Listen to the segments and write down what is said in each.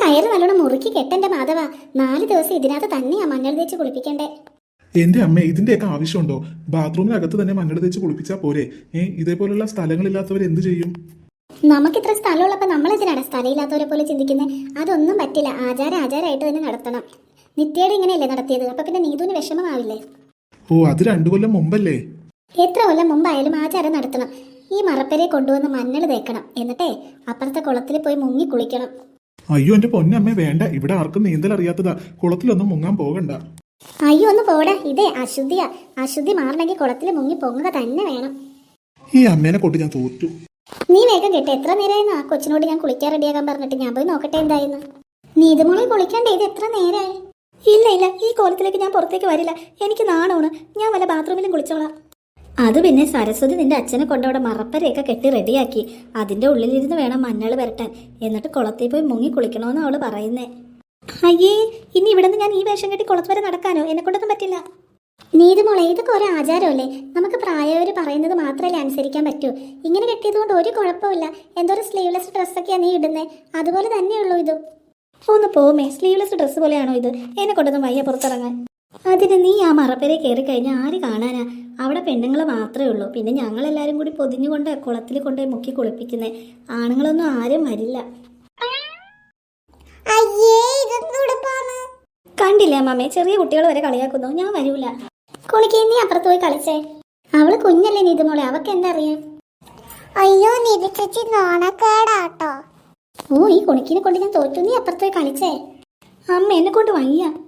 കയറ് നല്ലോണം മുറുക്കി കെട്ടന്റെ മാധവ. നാല് ദിവസം ഇതിനകത്ത് തന്നെയാ മഞ്ഞൾ തേച്ച് കുളിപ്പിക്കണ്ടേ. എന്റെ അമ്മ ഇതിന്റെയൊക്കെ ആവശ്യമുണ്ടോ? ബാത്റൂമിനകത്ത് തന്നെ മണ്ണെടുത്ത് തേച്ച് കുളിപ്പിച്ചാൽ പോരെ. ഏ ഇതേപോലുള്ള സ്ഥലങ്ങളില്ലാത്തവർ എന്ത് ചെയ്യും? നമുക്ക് നമുക്കിത്ര സ്ഥലമുള്ളപ്പോ നമ്മളെന്തിനാണ് സ്ഥലമില്ലാത്തവരെ പോലെ ചിന്തിക്കുന്നത് അതൊന്നും പറ്റില്ല. ആചാര ആചാരമായിട്ട് തന്നെ നടത്തണം. നിത്യയുടെ ഇങ്ങനെയല്ലേ നടത്തിയത്? അപ്പൊ പിന്നെ നീതുവിന് വിഷമമാവില്ലേ? ഓ അത് രണ്ടു കൊല്ലം മുമ്പല്ലേ? എത്ര കൊല്ലം മുമ്പായാലും ആചാരം നടത്തണം. ഈ മറപ്പരെ കൊണ്ടുവന്ന് മഞ്ഞൾ തേക്കണം. എന്നിട്ടേ അപ്പുറത്തെ കുളത്തിൽ പോയി മുങ്ങി കുളിക്കണം. അയ്യോ എന്റെ പൊന്നമ്മ വേണ്ട. ഇവിടെ ആർക്കും നീന്തൽ അറിയാത്തതാ. കുളത്തിലൊന്നും മുങ്ങാൻ പോകണ്ട. അയ്യോ ഒന്ന് പോടാ. ഇതേ അശുദ്ധിയാ അശുദ്ധി മാറണമെങ്കിൽ കുളത്തിൽ മുങ്ങി പൊങ്ങുക തന്നെ വേണം. ഈ അമ്മേനെ കൊണ്ട് ഞാൻ തോറ്റു. നീ വേഗം കേട്ടെ. എത്ര നേരമായിരുന്നു ആ കൊച്ചിനോട് ഞാൻ കുളിക്കാൻ റെഡിയാക്കാൻ പറഞ്ഞിട്ട്? ഞാൻ പോയി നോക്കട്ടെ എന്തായിരുന്നു നീതുമോളെ കുളിക്കണ്ടേ? ഇത് എത്ര നേരമായി ഇല്ല ഇല്ല. ഈ കോലത്തിലേക്ക് ഞാൻ പുറത്തേക്ക് വരില്ല. എനിക്ക് നാണമാണ്. ഞാൻ വല്ല ബാത്റൂമിലും കുളിച്ചോളാം. അത് പിന്നെ സരസ്വതി നിന്റെ അച്ഛനെ കൊണ്ടവിടെ മറപ്പരയൊക്കെ കെട്ടി റെഡിയാക്കി. അതിന്റെ ഉള്ളിലിരുന്ന് വേണം മഞ്ഞൾ വരട്ടാൻ. എന്നിട്ട് കുളത്തിൽ പോയി മുങ്ങി കുളിക്കണമെന്ന് അവൾ പറയുന്നേ. അയ്യേ ഇനി ഇവിടെ നിന്ന് ഞാൻ ഈ വേഷം കെട്ടി കുളത്ത് വരെ നടക്കാനോ? എന്നെ കൊണ്ടൊന്നും പറ്റില്ല. നീതുമോളെ ഇതൊക്കെ ഒരു ആചാരമല്ലേ? നമുക്ക് പ്രായവര് പറയുന്നത് മാത്രമല്ലേ അനുസരിക്കാൻ പറ്റൂ. ഇങ്ങനെ കെട്ടിയത് കൊണ്ട് ഒരു കുഴപ്പമില്ല എന്തോ ഒരു സ്ലീവ്ലെസ് ഡ്രസ്സൊക്കെയാണ് നീ ഇടുന്നേ? അതുപോലെ തന്നെയുള്ളൂ ഇത്. ഒന്ന് പോമേ സ്ലീവ്ലെസ് ഡ്രസ്സ് പോലെയാണോ ഇത്? എന്നെ കൊണ്ടൊന്നും വയ്യ പുറത്തിറങ്ങാൻ അതിന് നീ ആ മറപ്പേരെ കയറി കഴിഞ്ഞാൽ ആര് കാണാനാ? അവിടെ പെണ്ണുങ്ങൾ മാത്രമേ ഉള്ളൂ. പിന്നെ ഞങ്ങളെല്ലാരും കൂടി പൊതിഞ്ഞുകൊണ്ട് കുളത്തിൽ കൊണ്ടുപോയി മുക്കി കുളിപ്പിക്കുന്നേ. ആണുങ്ങളൊന്നും ആരും വരില്ല. കണ്ടില്ലേ മമ്മേ ചെറിയ കുട്ടികൾ വരെ കളിയാക്കുന്നു. ഞാൻ വരൂല. കുണിക്ക് നീ അപ്പുറത്ത് പോയി കളിച്ചേ. അവൾ കുഞ്ഞല്ലേ നീതുമോളെ അവക്ക് എന്താ അറിയാം? അയ്യോ നിധിച്ചി നോണക്കേടാട്ടോ ഓ ഈ കുണിക്കിനെ കൊണ്ട് ഞാൻ തോറ്റു. നീ അപ്പുറത്ത് പോയി കളിച്ചേ. അമ്മ എന്നെ കൊണ്ട് വയ്യ.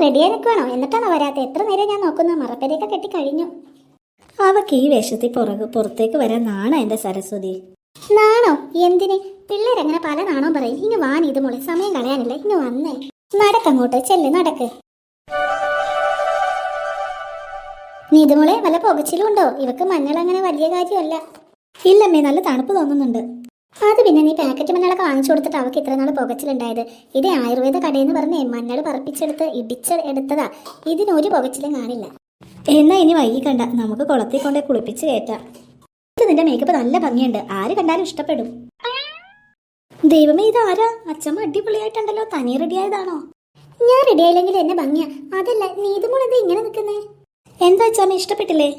റെഡിയായി നിൽക്കുവാണോ എന്നിട്ടാണോ വരാത്തത് എത്ര നേരം ഞാൻ നോക്കുന്നു. മറപ്പരയൊക്കെ കെട്ടി കഴിഞ്ഞു അവക്ക് ഈ വേഷത്തിൽ പുറകു പുറത്തേക്ക് വരാൻ നാണോ എന്റെ സരസ്വതി? നാണോ? എന്തിന്? പിള്ളേരങ്ങനെ പല നാണോ പറയും. ഇനി വാൻ ഇത് മോളെ. സമയം കളയാനില്ല. ഇനി വന്നേ. നടക്കങ്ങോട്ട് ചെല്ല് നടക്ക്. നീതുമോളെ വല്ല പുകച്ചിലുണ്ടോ ഇവക്ക് മഞ്ഞൾ അങ്ങനെ വലിയ കാര്യമല്ല. ഇല്ലമ്മേ നല്ല തണുപ്പ് തോന്നുന്നുണ്ട്. അത് പിന്നെ നീ പാക്കറ്റ് മഞ്ഞളൊക്കെ വാങ്ങിച്ചു കൊടുത്തിട്ട് അവൾക്ക് ഇത്ര നാൾ പുകച്ചിലുണ്ടായത്. ഇത് ആയുർവേദ കടയിൽ നിന്ന് പറഞ്ഞേ മഞ്ഞൾ പറപ്പിച്ചെടുത്ത് ഇടിച്ച് എടുത്തതാ. ഇതിനൊരു പുകച്ചിലും കാണില്ല. എന്നാ ഇനി വൈകി കണ്ട. നമുക്ക് കുളത്തിൽ കൊണ്ടേ കുളിപ്പിച്ച് കയറ്റാം. ഇത് നിന്റെ മേക്കപ്പ് നല്ല ഭംഗിയുണ്ട്. ആര് കണ്ടാലും ഇഷ്ടപ്പെടും. ദൈവമേ ഇത് ആരാ അച്ഛമ്മ അടിപൊളിയായിട്ടുണ്ടല്ലോ. തനി റെഡിയായതാണോ? ഞാൻ റെഡി ആയില്ലെങ്കിൽ എന്നെ ഭംഗിയാ. അതല്ല നീതുമോൾ എന്താ ഇങ്ങനെ നിൽക്കുന്നേ? എന്താ അച്ഛമ്മ ഇഷ്ടപ്പെട്ടില്ലേ?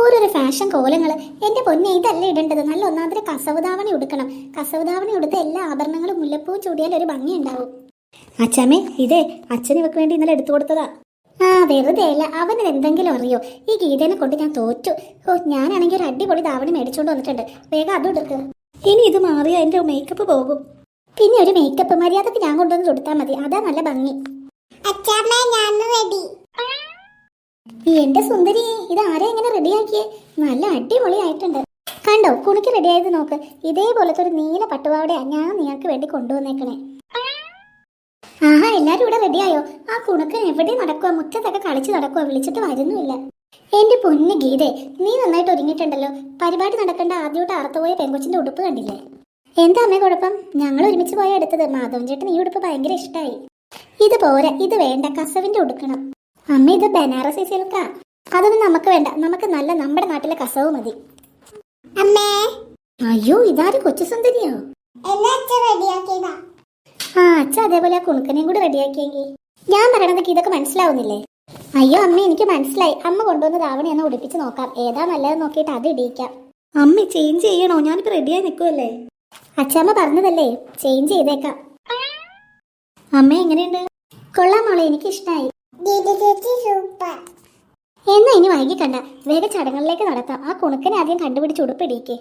ഓരോരോ ഫാഷൻ കോലങ്ങൾ എന്റെ പൊന്നെ ഇതല്ല ഇടേണ്ടത്? നല്ല ഒന്നാന്തര കസവുധാവണി ഉടുക്കണം. കസവുധാവണി ഉടുത്ത എല്ലാ ആഭരണങ്ങളും മുല്ലപ്പൂ ചൂടിയാൽ ഒരു ഭംഗി ഉണ്ടാവും അച്ഛമ്മേ ഇതേ അച്ഛൻ ഇവക്ക് വേണ്ടി ഇന്നലെ എടുത്തു കൊടുത്തതാ. ആ വെറുതെ അല്ല. അവന് എന്തെങ്കിലും അറിയോ? ഈ ഗീതേനെ കൊണ്ട് ഞാൻ തോറ്റു. ഓ ഞാനാണെങ്കിൽ ഒരു അടിപൊളി ധാവണി മേടിച്ചുകൊണ്ട് വന്നിട്ടുണ്ട്. വേഗം അതും എടുക്ക്. ഇനി ഇത് മാറിയാ എന്റെ മേക്കപ്പ് പോകും. പിന്നെ ഒരു മേക്കപ്പ് മര്യാദയ്ക്ക് ഞാൻ കൊണ്ടുവന്ന് കൊടുത്താൽ മതി. അതാ നല്ല ഭംഗി. അച്ഛമ്മേ ഞാൻ റെഡി എന്റെ സുന്ദരി ഇത് ആരെ ഇങ്ങനെ റെഡിയാക്കിയേ നല്ല അടിപൊളി ആയിട്ടുണ്ട് കണ്ടോ കുണിക്ക് റെഡിയായത് നോക്ക്. ഇതേപോലത്തെ ഒരു നീല പട്ടുപാവടയാ ഞാൻ നിങ്ങൾക്ക് വേണ്ടി കൊണ്ടുവന്നേക്കണേ. ആഹാ എല്ലാരും ഇവിടെ റെഡിയായോ ആ കുണുക്കൻ എവിടെ നടക്കുക മുറ്റത്തൊക്കെ കളിച്ച് നടക്കുക വിളിച്ചിട്ട് വരുന്നുമില്ല. എന്റെ പൊന്ന് ഗീതെ നീ നന്നായിട്ട് ഒരുങ്ങിയിട്ടുണ്ടല്ലോ. പരിപാടി നടക്കേണ്ട ആദ്യമായിട്ട് അറുത്തുപോയ പെങ്കൊച്ചിന്റെ ഉടുപ്പ് കണ്ടില്ലേ? എന്താ അമ്മേ കുഴപ്പം? ഞങ്ങൾ ഒരുമിച്ച് പോയ എടുത്തത് മാധവൻ ചേട്ടൻ ഈ ഉടുപ്പ് ഭയങ്കര ഇഷ്ടമായി ഇത് പോരാ ഇത് വേണ്ട കസവിന്റെ ഉടുക്കണം. അമ്മ ഇത് ബനാറസി സിൽക്കാ. അതൊന്നും നമുക്ക് വേണ്ട. നമുക്ക് നല്ല നമ്മുടെ നാട്ടിലെ കസവ് മതി. അമ്മേ. അയ്യോ ഇതാര് കൊച്ചു സുന്ദരിയോ? ആ അച്ഛ അതേപോലെ ആ കുണുക്കനെയും കൂടി റെഡിയാക്കിയെങ്കിൽ ഞാൻ പറയണതൊക്കെ ഇതൊക്കെ മനസ്സിലാവുന്നില്ലേ? അയ്യോ അമ്മ എനിക്ക് മനസ്സിലായി. അമ്മ കൊണ്ടുവന്ന ധാവണി ഒന്ന് ഉടുപ്പിച്ച് നോക്കാം. ഏതാ നല്ലത് നോക്കിയിട്ട് അത് ഇടിയിക്കാം. അമ്മ ചേഞ്ച് ചെയ്യണോ? ഞാനിപ്പോ റെഡിയായി നിൽക്കുമല്ലേ അച്ഛമ്മ പറഞ്ഞതല്ലേ? ചേഞ്ച് ചെയ്തേക്കാം. അമ്മ എങ്ങനെയുണ്ട്? കൊള്ളാം മോളെ എനിക്ക് ഇഷ്ടമായി എന്നാ ഇനി വൈകിക്കണ്ട. വേഗം ചടങ്ങുകളിലേക്ക് നടത്താം. ആ കുണുക്കനെ ആദ്യം കണ്ടുപിടിച്ച് ഉടുപ്പിടിക്കേ.